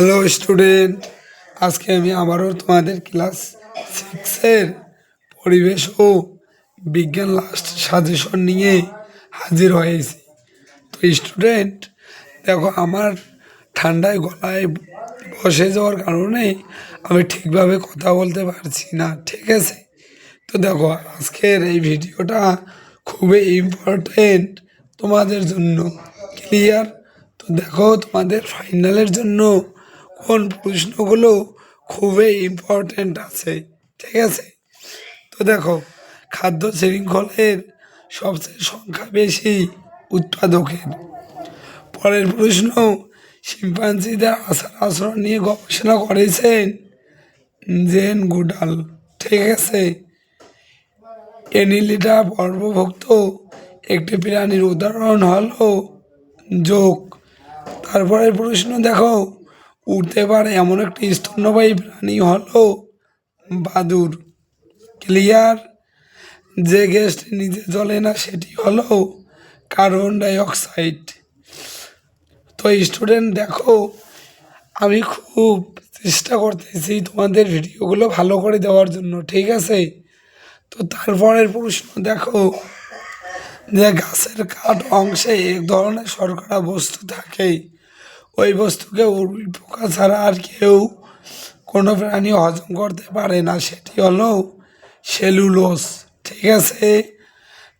Hello student আজকে আমি আবারও তোমাদের ক্লাস সিক্সের পরিবেশ ও বিজ্ঞান লাস্ট সাজেশন নিয়ে হাজির হয়েছি। তো স্টুডেন্ট দেখো আমার ঠান্ডায় গলায় বসে যাওয়ার কারণে আমি ঠিকভাবে কথা বলতে পারছি না, ঠিক আছে? তো দেখো, আজকের এই ভিডিওটা খুবই ইম্পর্টেন্ট তোমাদের জন্য ক্লিয়ার তো দেখো তোমাদের ফাইনালের জন্য কোন প্রশ্নগুলো খুবই ইম্পর্টেন্ট আছে, ঠিক আছে? তো দেখো, খাদ্য শৃঙ্খলের সবচেয়ে সংখ্যা বেশি উৎপাদকের। পরের প্রশ্ন শিম্পাঞ্জিদের আচার আচরণ নিয়ে গবেষণা করেছেন? জেন গুডাল, ঠিক আছে? এনিলিটা পর্বভুক্ত একটি প্রাণীর উদাহরণ হলো যোগ। তারপরের প্রশ্ন দেখো উঠতে পারে এমন একটি স্তন্যবায়ী প্রাণী হলো বাদুর। ক্লিয়ার? যে গ্যাসটি নিজে জ্বলে না, সেটি হলো কার্বন ডাইঅক্সাইড। তো স্টুডেন্ট দেখো, আমি খুব চেষ্টা করতেছি তোমাদের ভিডিওগুলো ভালো করে দেওয়ার জন্য, ঠিক আছে? তো তারপরের প্রশ্ন, দেখো, যে গাছের কাঠ অংশে এক ধরনের শর্করা বস্তু থাকে। ওই বস্তুকে উর্বি পোকা ছাড়া আর কেউ কোনো প্রাণী হজম করতে পারে না। সেটি হলো সেলুলোস ঠিক আছে?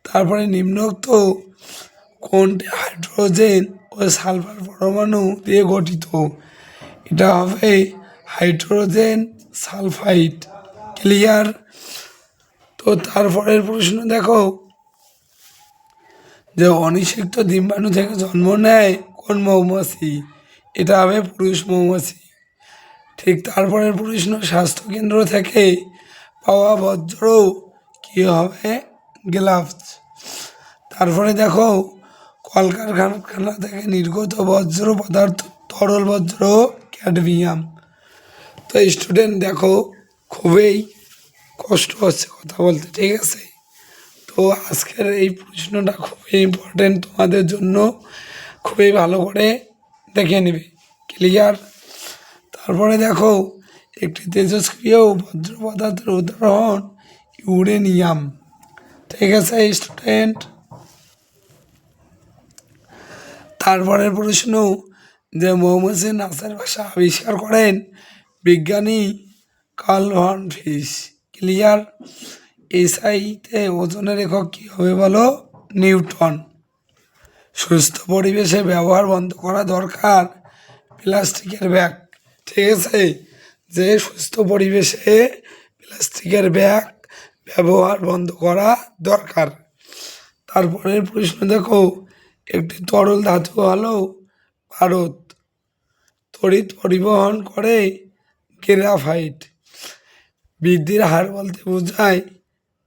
তারপরে নিম্নোক্ত কোনটি হাইড্রোজেন ও সালফার পরমাণু দিয়ে গঠিত? এটা হবে হাইড্রোজেন সালফাইড। ক্লিয়ার? তো তারপরের প্রশ্ন দেখো, যে অনিষিক্ত ডিম্বাণু থেকে জন্ম নেয় কোন মৌমাছি? এটা হবে পুরুষ মৌমাছি। ঠিক তারপরের প্রশ্ন স্বাস্থ্যকেন্দ্র থেকে পাওয়া বজ্র কী হবে? গ্লাভস। তারপরে দেখো, কলকারখানা থেকে নির্গত বজ্র পদার্থ, তরল বজ্র, ক্যাডমিয়াম। তো স্টুডেন্ট দেখো, খুবই কষ্ট হচ্ছে কথা বলতে, ঠিক আছে? তো আজকের এই প্রশ্নটা খুবই ইম্পর্টেন্ট তোমাদের জন্য। খুবই ভালো করে দেখে নেবে। ক্লিয়ার তারপরে দেখো, একটি তেজস্ক্রিয় বজ্র পদার্থের উদাহরণ ইউরেনিয়াম ঠিক আছে স্টুডেন্ট তারপরের প্রশ্ন, যে মৌমাছি নাচের ভাষা আবিষ্কার করেন বিজ্ঞানী কার্ল ফিস ক্লিয়ার এসআইতে ওজনের একক কী হবে বলো? নিউটন। সুস্থ পরিবেশে ব্যবহার বন্ধ করা দরকার। প্লাস্টিকের ব্যাগ, ঠিক আছে? যে সুস্থ পরিবেশে প্লাস্টিকের ব্যাগ ব্যবহার বন্ধ করা দরকার। তারপরের প্রশ্ন, দেখো, একটি তরল ধাতু হলো ভারত তড়িৎ পরিবহন করে গ্রাফাইট। বৃদ্ধির হার বলতে বোঝায়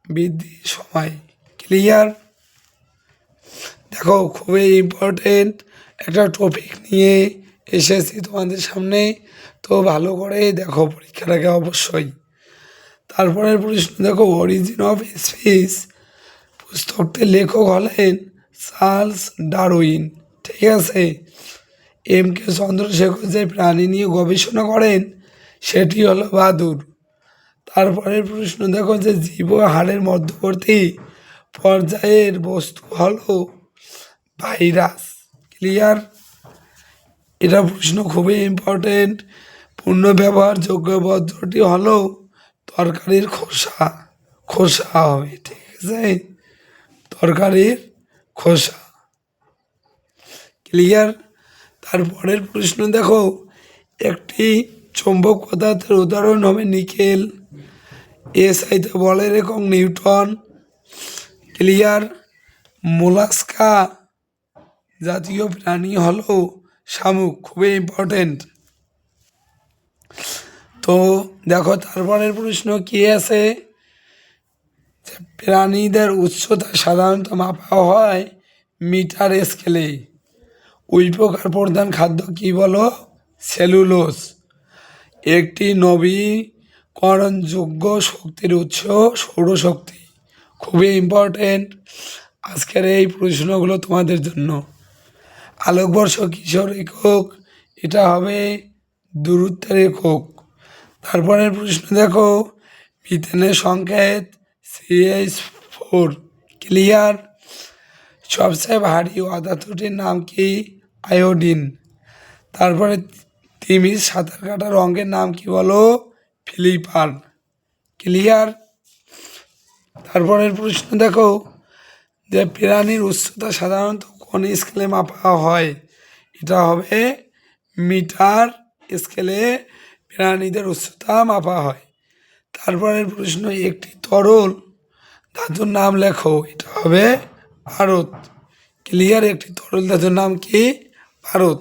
বৃদ্ধির সময়। ক্লিয়ার দেখো, খুবই ইম্পর্টেন্ট একটা টপিক নিয়ে এসেছি তোমাদের সামনে। তো ভালো করে দেখো পরীক্ষাটাকে অবশ্যই। তারপরের প্রশ্ন, দেখো অরিজিন অফ স্পিস পুস্তকটির লেখক হলেন চার্লস ডারউইন। ঠিক আছে? এম কে চন্দ্রশেখর যে প্রাণী নিয়ে গবেষণা করেন, সেটি হলো বাদুর। তারপরের প্রশ্ন, দেখো, যে জীব হাড়ের মধ্যবর্তী পর্যায়ের বস্তু হলো ভাইরাস, ক্লিয়ার? এটা প্রশ্ন খুবই ইম্পর্টেন্ট পূর্ণ ব্যবহারযোগ্য বজ্রটি হলো তরকারির খোসা। খোসা হবে ঠিক আছে? তরকারির খোসা। ক্লিয়ার? তারপরের প্রশ্ন দেখো, একটি চৌম্বক পদার্থের উদাহরণ হবে নিকেল। এসআইতে বলের একক নিউটন। ক্লিয়ার? মোলাস্কা জাতীয় প্রাণী হলো শামুক, খুবই ইম্পর্টেন্ট তো দেখো, তারপরের প্রশ্ন কি আছে? প্রাণীদের উচ্চতা সাধারণত মাপা হয় মিটার স্কেলে। উইপোকার প্রধান খাদ্য কি বলো? সেলুলোস একটি নবীকরণযোগ্য শক্তির উৎস সৌরশক্তি। খুবই ইম্পর্টেন্ট আজকের এই প্রশ্নগুলো তোমাদের জন্য। আলোকবর্ষ কিশোর একক এটা হবে দূরত্বের একক। তারপরের প্রশ্ন দেখো, মিথেনের সংকেত সিএইচ ফোর ক্লিয়ার সবচেয়ে ভারী অধাতুটির নাম কি? আয়োডিন তারপরে তিমির সাঁতার কাটার অঙ্গের নাম কি বলো? ফিলিপার ক্লিয়ার তারপরের প্রশ্ন দেখো, যে প্রাণীর উচ্চতা সাধারণত কোন স্কেলে মাপা হয়। এটা হবে মিটার স্কেলে প্রাণীদের উচ্চতা মাপা হয়। তারপরের প্রশ্ন, একটি তরল ধাতুর নাম লেখো। এটা হবে ভারত। ক্লিয়ার, একটি তরল ধাতুর নাম কি? ভারত।